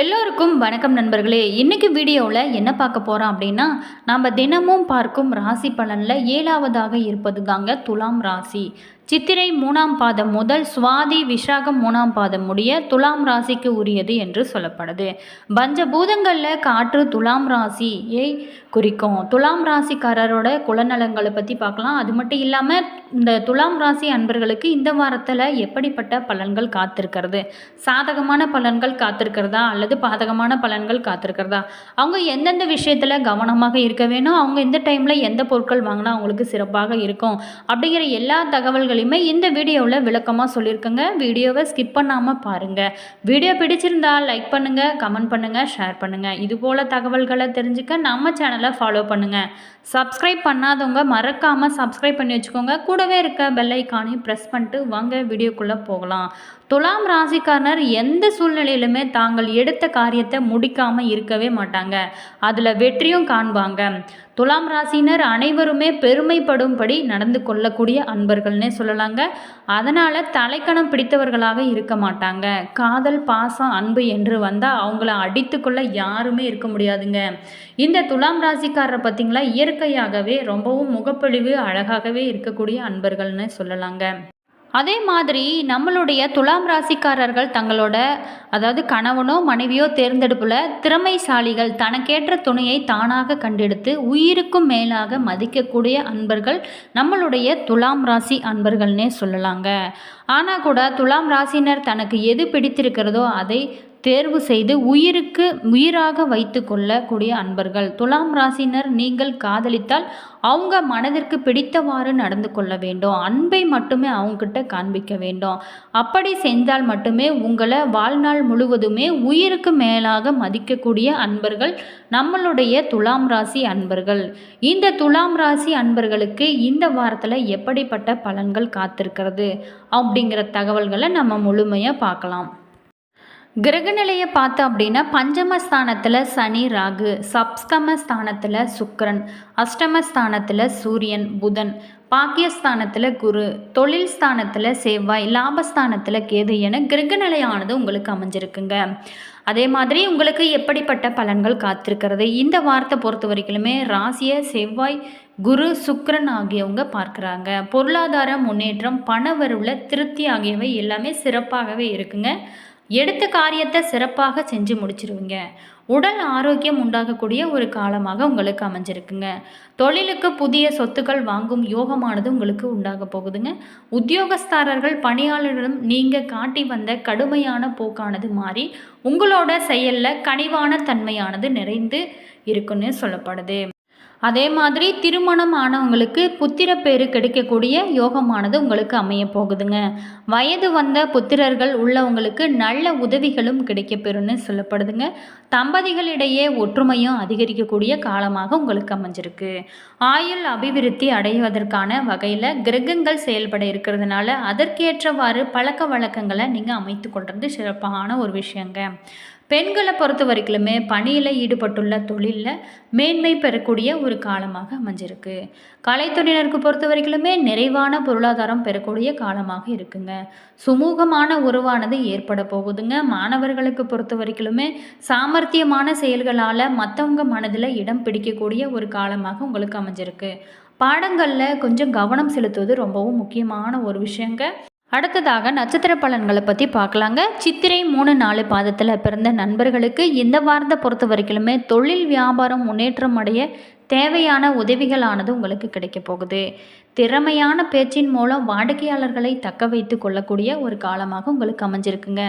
எல்லோருக்கும் வணக்கம் நண்பர்களே. இன்றைக்கி வீடியோவில் என்ன பார்க்க போகிறோம் அப்படின்னா நம்ம தினமும் பார்க்கும் ராசி பலனில் ஏழாவதாக இருப்பது தாங்க துலாம் ராசி. சித்திரை மூணாம் பாதம் முதல் சுவாதி விசாகம் மூணாம் பாதம் முடிய துலாம் ராசிக்கு உரியது என்று சொல்லப்படுது. பஞ்சபூதங்களில் காற்று துலாம் ராசியை குறிக்கும். துலாம் ராசிக்காரரோட குலநலங்களை பற்றி பார்க்கலாம். அது மட்டும் இல்லாமல் இந்த துலாம் ராசி அன்பர்களுக்கு இந்த வாரத்தில் எப்படிப்பட்ட பலன்கள் காத்திருக்கிறது? சாதகமான பலன்கள் காத்திருக்கிறதா? அல்லது பாதகமான பலன்கள் காத்திருக்கிறதா? அவங்க எந்தெந்த விஷயத்தில் கவனமாக இருக்க வேணும்? அவங்க இந்த டைமில் எந்த பொருட்கள் வாங்கினா அவங்களுக்கு சிறப்பாக இருக்கும்? அப்படிங்கிற எல்லா விஷயங்களையுமே இந்த வீடியோவில் விளக்கமாக சொல்லியிருக்கேங்க. வீடியோவை ஸ்கிப் பண்ணாமல் பாருங்கள் வீடியோ பிடிச்சிருந்தா லைக் பண்ணுங்கள் கமெண்ட் பண்ணுங்கள் ஷேர் பண்ணுங்கள் இது போல் தகவல்களை தெரிஞ்சுக்க நம்ம சேனலை ஃபாலோ பண்ணுங்கள் சப்ஸ்கிரைப் பண்ணாதவங்க மறக்காமல் சப்ஸ்கிரைப் பண்ணி வச்சுக்கோங்க. கூடவே இருக்க பெல் ஐக்கானையும் ப்ரெஸ் பண்ணிட்டு வாங்க வீடியோக்குள்ளே போகலாம். துலாம் ராசிக்காரர் எந்த சூழ்நிலையிலுமே தாங்கள் எடுத்த காரியத்தை முடிக்காமல் இருக்கவே மாட்டாங்க. அதில் வெற்றியும் காண்பாங்க. துலாம் ராசினர் அனைவருமே பெருமைப்படும்படி நடந்து கொள்ளக்கூடிய அன்பர்கள்னே சொல்லலாங்க. அதனால் தலைக்கணம் பிடித்தவர்களாக இருக்க மாட்டாங்க. காதல் பாசம் அன்பு என்று வந்தால் அவங்கள அடித்துக்கொள்ள யாருமே இருக்க முடியாதுங்க. இந்த துலாம் ராசிக்காரரை பார்த்திங்களா இயற்கையாகவே ரொம்பவும் முகப்பொழிவு அழகாகவே இருக்கக்கூடிய அன்பர்கள்னு சொல்லலாங்க. அதே மாதிரி நம்மளுடைய துலாம் ராசிக்காரர்கள் தங்களோட அதாவது கணவனோ மனைவியோ தேர்ந்தெடுப்பில் திறமைசாலிகள் தனக்கேற்ற துணையை தானாக கண்டெடுத்து உயிருக்கும் மேலாக மதிக்கக்கூடிய அன்பர்கள் நம்மளுடைய துலாம் ராசி அன்பர்கள்னே சொல்லலாங்க. ஆனால் கூட துலாம் ராசினர் தனக்கு எது பிடித்திருக்கிறதோ அதை தேர்வு செய்து உயிருக்கு உயிராக வைத்து கொள்ளக்கூடிய அன்பர்கள். துலாம் ராசினர் நீங்கள் காதலித்தால் அவங்க மனதிற்கு பிடித்தவாறு நடந்து கொள்ள வேண்டும். அன்பை மட்டுமே அவங்கக்கிட்ட காண்பிக்க வேண்டும். அப்படி செஞ்சால் மட்டுமே உங்களை வாழ்நாள் முழுவதுமே உயிருக்கு மேலாக மதிக்கக்கூடிய அன்பர்கள் நம்மளுடைய துலாம் ராசி அன்பர்கள். இந்த துலாம் ராசி அன்பர்களுக்கு இந்த வாரத்தில் எப்படிப்பட்ட பலன்கள் காத்திருக்கிறது? அப்படிங்கிற தகவல்களை நம்ம முழுமையாக பார்க்கலாம். கிரகநிலையை பார்த்தோம் அப்படின்னா பஞ்சமஸ்தானத்தில் சனி ராகு சப்ஸ்தமஸ்தானத்தில் அஷ்டம அஷ்டமஸ்தானத்தில் சூரியன் புதன் பாக்கியஸ்தானத்தில் குரு தொழில் ஸ்தானத்தில் செவ்வாய் லாபஸ்தானத்தில் கேது என கிரகநிலையானது உங்களுக்கு அமைஞ்சிருக்குங்க. அதே மாதிரி உங்களுக்கு எப்படிப்பட்ட பலன்கள் காத்திருக்கிறது? இந்த வாரத்தை பொறுத்த வரைக்குமே ராசியை செவ்வாய் குரு சுக்கரன் ஆகியவங்க பார்க்குறாங்க. பொருளாதார முன்னேற்றம் பண திருப்தி ஆகியவை எல்லாமே சிறப்பாகவே இருக்குங்க. எடுத்த காரியத்தை சிறப்பாக செஞ்சு முடிச்சிருவீங்க. உடல் ஆரோக்கியம் உண்டாகக்கூடிய ஒரு காலமாக உங்களுக்கு அமைஞ்சிருக்குங்க. தொழிலுக்கு புதிய சொத்துக்கள் வாங்கும் யோகமானது உங்களுக்கு உண்டாக போகுதுங்க. உத்தியோகஸ்தாரர்கள் பணியாளர்களிடம் நீங்கள் காட்டி வந்த கடுமையான போக்கானது மாறி உங்களோட செயலில் கனிவான தன்மையானது நிறைந்து இருக்குன்னு சொல்லப்படுது. அதே மாதிரி திருமணம் ஆனவங்களுக்கு புத்திரப்பேறு கிடைக்கக்கூடிய யோகமானது உங்களுக்கு அமைய போகுதுங்க. வயது வந்த புத்திரர்கள் உள்ளவங்களுக்கு நல்ல உதவிகளும் கிடைக்கப்பெறும்னு சொல்லப்படுதுங்க. தம்பதிகளிடையே ஒற்றுமையும் அதிகரிக்கக்கூடிய காலமாக உங்களுக்கு அமைஞ்சிருக்கு. ஆயுள் அபிவிருத்தி அடைவதற்கான வகையில் கிரகங்கள் செயல்பட இருக்கிறதுனால அதற்கேற்றவாறு பழக்க வழக்கங்களை நீங்கள் அமைத்து கொள்வது சிறப்பான ஒரு விஷயங்க. பெண்களை பொறுத்த வரைக்குமே பணியில் ஈடுபட்டுள்ள தொழிலில் மேன்மை பெறக்கூடிய ஒரு காலமாக அமைஞ்சிருக்கு. கலைத்துறையினருக்கு பொறுத்த வரைக்குமே நிறைவான பொருளாதாரம் பெறக்கூடிய காலமாக இருக்குங்க. சுமூகமான உறவானது ஏற்பட போகுதுங்க. மாணவர்களுக்கு பொறுத்த வரைக்குமே சாமர்த்தியமான செயல்களால் மற்றவங்க மனதில் இடம் பிடிக்கக்கூடிய ஒரு காலமாக உங்களுக்கு அமைஞ்சிருக்கு. பாடங்களில் கொஞ்சம் கவனம் செலுத்துவது ரொம்பவும் முக்கியமான ஒரு விஷயங்க. அடுத்ததாக நட்சத்திர பலன்களை பற்றி பார்க்கலாங்க. சித்திரை மூணு நாலு பாதத்தில் பிறந்த நண்பர்களுக்கு இந்த வாரத்தை பொறுத்த வரைக்குமே தொழில் வியாபாரம் முன்னேற்றம் அடைய தேவையான உதவிகளானது உங்களுக்கு கிடைக்க போகுது. திறமையான பேச்சின் மூலம் வாடிக்கையாளர்களை தக்க வைத்து கொள்ளக்கூடிய ஒரு காலமாக உங்களுக்கு அமைஞ்சிருக்குங்க.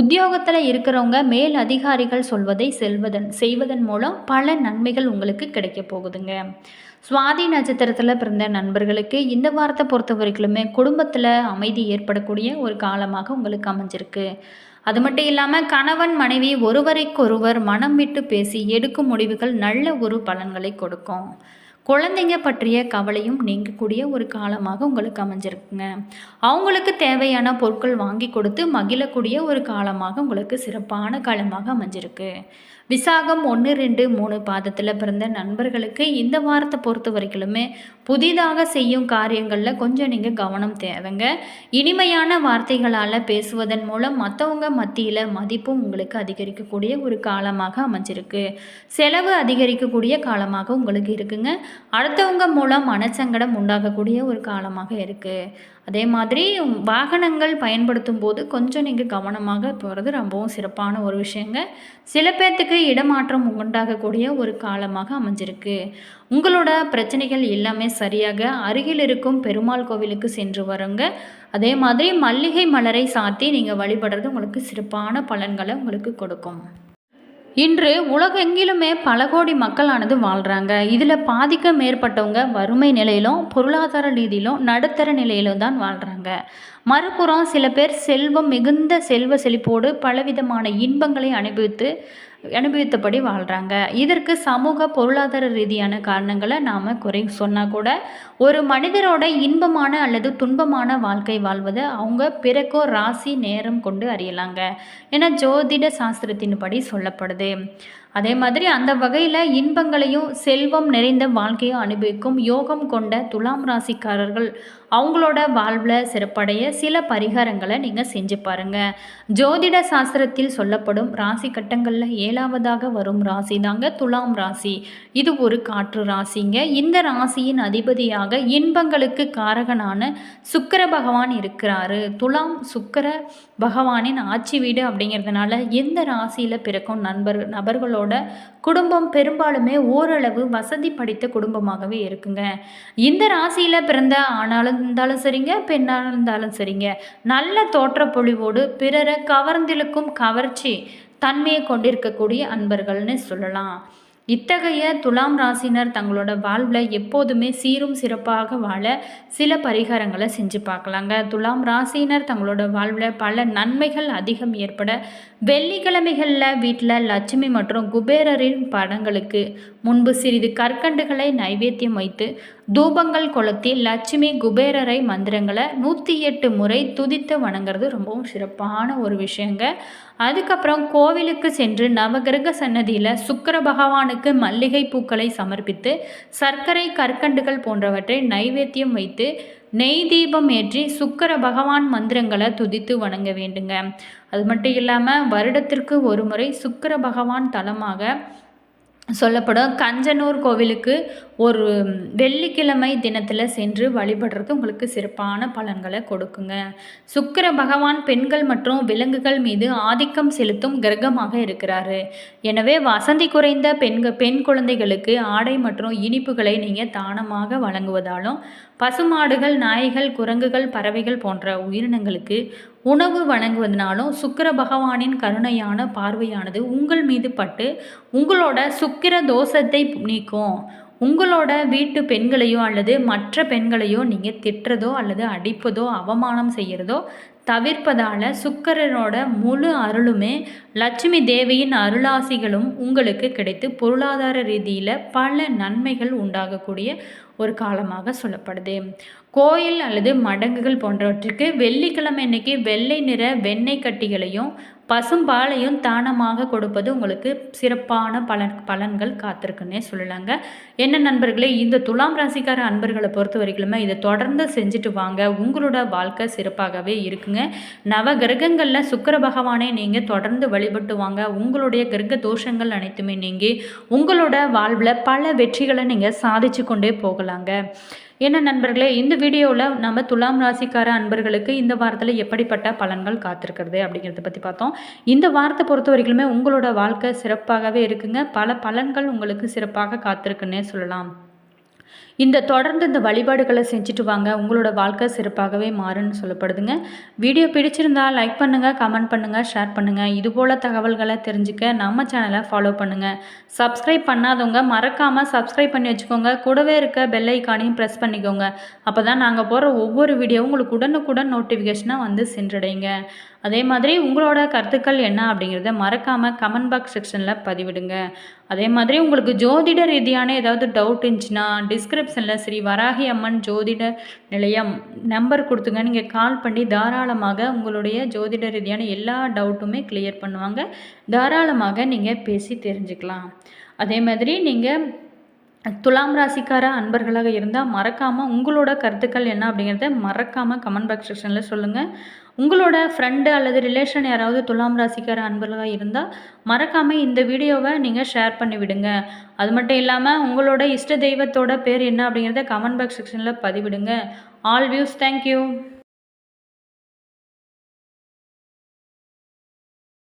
உத்தியோகத்தில் இருக்கிறவங்க மேல் அதிகாரிகள் சொல்வதை செல்வதன் செய்வதன் மூலம் பல நன்மைகள் உங்களுக்கு கிடைக்க போகுதுங்க. சுவாதி நட்சத்திரத்தில் பிறந்த நண்பர்களுக்கு இந்த வாரத்தை பொறுத்த வரைக்குமே குடும்பத்தில் அமைதி ஏற்படக்கூடிய ஒரு காலமாக உங்களுக்கு அமைஞ்சிருக்கு. அது மட்டும் இல்லாமல் கணவன் மனைவி ஒருவரைக்கொருவர் மனம் விட்டு பேசி எடுக்கும் முடிவுகள் நல்ல ஒரு பலன்களை கொடுக்கும். குழந்தைங்க பற்றிய கவலையும் நீங்கக்கூடிய ஒரு காலமாக உங்களுக்கு அமைஞ்சிருக்குங்க. அவங்களுக்கு தேவையான பொருட்கள் வாங்கி கொடுத்து மகிழக்கூடிய ஒரு காலமாக உங்களுக்கு சிறப்பான காலமாக அமைஞ்சிருக்கு. விசாகம் ஒன்று ரெண்டு மூணு பாதத்தில் பிறந்த நண்பர்களுக்கு இந்த வாரத்தை பொறுத்த வரைக்குமே புதிதாக செய்யும் காரியங்களில் கொஞ்சம் நீங்கள் கவனம் தேவைங்க. இனிமையான வார்த்தைகளால் பேசுவதன் மூலம் மற்றவங்க மத்தியில் மதிப்பும் உங்களுக்கு அதிகரிக்கக்கூடிய ஒரு காலமாக அமைஞ்சிருக்கு. செலவு அதிகரிக்கக்கூடிய காலமாக உங்களுக்கு இருக்குங்க. அடுத்தவங்க மூலம் மனச்சங்கடம் உண்டாகக்கூடிய ஒரு காலமாக இருக்குது அதே மாதிரி வாகனங்கள் பயன்படுத்தும் போது கொஞ்சம் நீங்கள் கவனமாக போகிறது ரொம்பவும் சிறப்பான ஒரு விஷயங்க. சில பேர்த்துக்கு இடமாற்றம் உண்டாகக்கூடிய ஒரு காலமாக அமைஞ்சிருக்கு. உங்களோட பிரச்சனைகள் எல்லாமே சரியாக அருகில் இருக்கும் பெருமாள் கோவிலுக்கு சென்று வருங்க. அதே மாதிரி மல்லிகை மலரை சாத்தி நீங்கள் வழிபடுறது உங்களுக்கு சிறப்பான பலன்களை உங்களுக்கு கொடுக்கும். இன்று உலகெங்கிலுமே பல கோடி மக்களானது வாழ்கிறாங்க இதில் பாதிக்க மேற்பட்டவங்க வறுமை நிலையிலும் பொருளாதார ரீதியிலும் நடுத்தர நிலையிலும் தான் வாழ்கிறாங்க மறுபுறம் சில பேர் செல்வம் மிகுந்த செல்வ செழிப்போடு பலவிதமான இன்பங்களை அனுபவித்து அனுபவித்தபடி வாழ்கிறாங்க இதற்கு சமூக பொருளாதார ரீதியான காரணங்களை நாம் குறை சொன்னால் கூட ஒரு மனிதரோட இன்பமான அல்லது துன்பமான வாழ்க்கை வாழ்வதை அவங்க பிறக்கோ ராசி நேரம் கொண்டு அறியலாங்க. ஏன்னா ஜோதிட சாஸ்திரத்தின்படி சொல்லப்படுது. அதே மாதிரி அந்த வகையில் இன்பங்களையும் செல்வம் நிறைந்த வாழ்க்கையும் அனுபவிக்கும் யோகம் கொண்ட துலாம் ராசிக்காரர்கள் அவங்களோட வாழ்வில் சிறப்படைய சில பரிகாரங்களை நீங்கள் செஞ்சு பாருங்கள் ஜோதிட சாஸ்திரத்தில் சொல்லப்படும் ராசி கட்டங்களில் ஏழாவதாக வரும் ராசி தாங்க துலாம் ராசி. இது ஒரு காற்று ராசிங்க. இந்த ராசியின் அதிபதியாக இன்பங்களுக்கு காரகனான சுக்கர பகவான் இருக்கிறாரு. துலாம் சுக்கர பகவானின் ஆட்சி வீடு அப்படிங்கிறதுனால எந்த ராசியில் பிறக்கும் நண்பர் நபர்களோட குடும்பம் பெரும்பாலுமே ஓரளவு வசதி படித்த குடும்பமாகவே இருக்குங்க. இந்த ராசியில் பிறந்த ஆணாலும் இருந்தாலும் சரிங்க பெண்ணாக இருந்தாலும் சரிங்க. நல்ல தோற்றப்பொழிவோடு பிறரை கவர்ந்திழுக்கும் கவர்ச்சி தன்மையை கொண்டிருக்கக்கூடிய அன்பர்கள்னு சொல்லலாம். இத்தகைய துலாம் ராசினர் தங்களோட வாழ்வில் எப்போதுமே சீரும் சிறப்பாக வாழ சில பரிகாரங்களை செஞ்சு பார்க்கலாங்க. துலாம் ராசினர் தங்களோட வாழ்வில் பல நன்மைகள் அதிகம் ஏற்பட வெள்ளிக்கிழமைகளில் வீட்டில் லட்சுமி மற்றும் குபேரரின் படங்களுக்கு முன்பு சிறிது கற்கண்டுகளை நைவேத்தியம் வைத்து தூபங்கள் கொளுத்தி லட்சுமி குபேரரை மந்திரங்களை நூற்றி எட்டு முறை துதித்து வணங்குறது ரொம்பவும் சிறப்பான ஒரு விஷயங்க. அதுக்கப்புறம் கோவிலுக்கு சென்று நவகிரக சன்னதியில் சுக்கர பகவானுக்கு மல்லிகை பூக்களை சமர்ப்பித்து சர்க்கரை கற்கண்டுகள் போன்றவற்றை நைவேத்தியம் வைத்து நெய் தீபம் ஏற்றி சுக்கர பகவான் மந்திரங்களை துதித்து வணங்க வேண்டுங்க. அது மட்டும் இல்லாமல் வருடத்திற்கு ஒரு முறை சுக்கர பகவான் தலமாக சொல்லப்படும் கஞ்சனூர் கோவிலுக்கு ஒரு வெள்ளிக்கிழமை தினத்தில் சென்று வழிபடுறது உங்களுக்கு சிறப்பான பலன்களை கொடுக்குங்க. சுக்கர பகவான் பெண்கள் மற்றும் விலங்குகள் மீது ஆதிக்கம் செலுத்தும் கிரகமாக இருக்கிறாரு. எனவே வசதி குறைந்த பெண்கள் பெண் குழந்தைகளுக்கு ஆடை மற்றும் இனிப்புகளை நீங்கள் தானமாக வழங்குவதாலும் பசுமாடுகள் நாய்கள் குரங்குகள் பறவைகள் போன்ற உயிரினங்களுக்கு உணவு வழங்குவதனாலும் சுக்கிர பகவானின் கருணையான பார்வையானது உங்கள் மீது பட்டு உங்களோட சுக்கிர தோஷத்தை நீக்கும். உங்களோட வீட்டு பெண்களையோ அல்லது மற்ற பெண்களையோ நீங்கள் திட்டுறதோ அல்லது அடிப்பதோ அவமானம் செய்கிறதோ தவிர்ப்பதால் சுக்கரனோட முழு அருளுமே லட்சுமி தேவியின் அருளாசிகளும் உங்களுக்கு கிடைத்து பொருளாதார ரீதியில் பல நன்மைகள் உண்டாகக்கூடிய ஒரு காலமாக சொல்லப்படுது. கோயில் அல்லது மடங்குகள் போன்றவற்றுக்கு வெள்ளிக்கிழமை அன்னைக்கு வெள்ளை நிற வெண்ணெய் கட்டிகளையும் பசும்பாலையும் தானமாக கொடுப்பது உங்களுக்கு சிறப்பான பலன் பலன்கள் காத்திருக்குன்னே சொல்லலாங்க. என்ன நண்பர்களே இந்த துலாம் ராசிக்கார அன்பர்களை பொறுத்த வரைக்குமே இதை தொடர்ந்து செஞ்சுட்டு வாங்க. உங்களோட வாழ்க்கை சிறப்பாகவே இருக்குங்க. நவ கிரகங்களில் சுக்கர பகவானை நீங்கள் தொடர்ந்து வழிபட்டு வாங்க. உங்களுடைய கிரக தோஷங்கள் அனைத்துமே நீங்கி உங்களோட வாழ்வில் பல வெற்றிகளை நீங்கள் சாதிச்சு கொண்டே போகலாங்க. என்ன நண்பர்களே இந்த வீடியோவில் நம்ம துலாம் ராசிக்கார அன்பர்களுக்கு இந்த வாரத்தில் எப்படிப்பட்ட பலன்கள் காத்திருக்கிறது அப்படிங்கிறத பற்றி பார்த்தோம். இந்த வாரத்தை பொறுத்த வரைக்குமே உங்களோட வாழ்க்கை சிறப்பாகவே இருக்குங்க. பல பலன்கள் உங்களுக்கு சிறப்பாக காத்திருக்குன்னே சொல்லலாம். இந்த தொடர்ந்து இந்த வழிபாடுகளை செஞ்சுட்டு வாங்க. உங்களோட வாழ்க்கை சிறப்பாகவே மாறுன்னு சொல்லப்படுதுங்க. வீடியோ பிடிச்சிருந்தால் லைக் பண்ணுங்கள் கமெண்ட் பண்ணுங்கள் ஷேர் பண்ணுங்கள் இதுபோல் தகவல்களை தெரிஞ்சுக்க நம்ம சேனலை ஃபாலோ பண்ணுங்கள் சப்ஸ்கிரைப் பண்ணாதவங்க மறக்காமல் சப்ஸ்கிரைப் பண்ணி வச்சுக்கோங்க. கூடவே இருக்க பெல் ஐக்கானையும் ப்ரெஸ் பண்ணிக்கோங்க. அப்போ தான் நாங்கள் போகிற ஒவ்வொரு வீடியோவும் உங்களுக்கு உடனுக்குடன் நோட்டிஃபிகேஷனாக வந்து சென்றடைங்க அதே மாதிரி உங்களோட கருத்துக்கள் என்ன அப்படிங்கிறத மறக்காமல் கமெண்ட் பாக்ஸ் செக்ஷனில் பதிவிடுங்க. அதே மாதிரி உங்களுக்கு ஜோதிட ரீதியான ஏதாவது டவுட் இருந்துச்சுன்னா செல்ல ஸ்ரீ வராகி அம்மன் ஜோதிட நிலையம். நம்பர் கொடுத்துங்க. நீங்கள் கால் பண்ணி தாராளமாக உங்களுடைய ஜோதிட ரீதியான எல்லா டவுட்டுமே கிளியர் பண்ணுவாங்க. தாராளமாக நீங்கள் பேசி தெரிஞ்சுக்கலாம். அதே மாதிரி நீங்கள் துலாம் ராசிக்கார அன்பர்களாக இருந்தால் மறக்காமல் உங்களோட கருத்துக்கள் என்ன அப்படிங்கிறத மறக்காமல் கமெண்ட் பாக்ஸ் செக்ஷனில் சொல்லுங்கள் உங்களோட ஃப்ரெண்டு அல்லது ரிலேஷன் யாராவது துலாம் ராசிக்கார அன்பர்களாக இருந்தால் மறக்காமல் இந்த வீடியோவை நீங்கள் ஷேர் பண்ணி விடுங்க. அது மட்டும் இல்லாமல் உங்களோட இஷ்ட தெய்வத்தோட பேர் என்ன அப்படிங்கிறத கமெண்ட் பாக்ஸ் செக்ஷனில் பதிவிடுங்க. All views thank you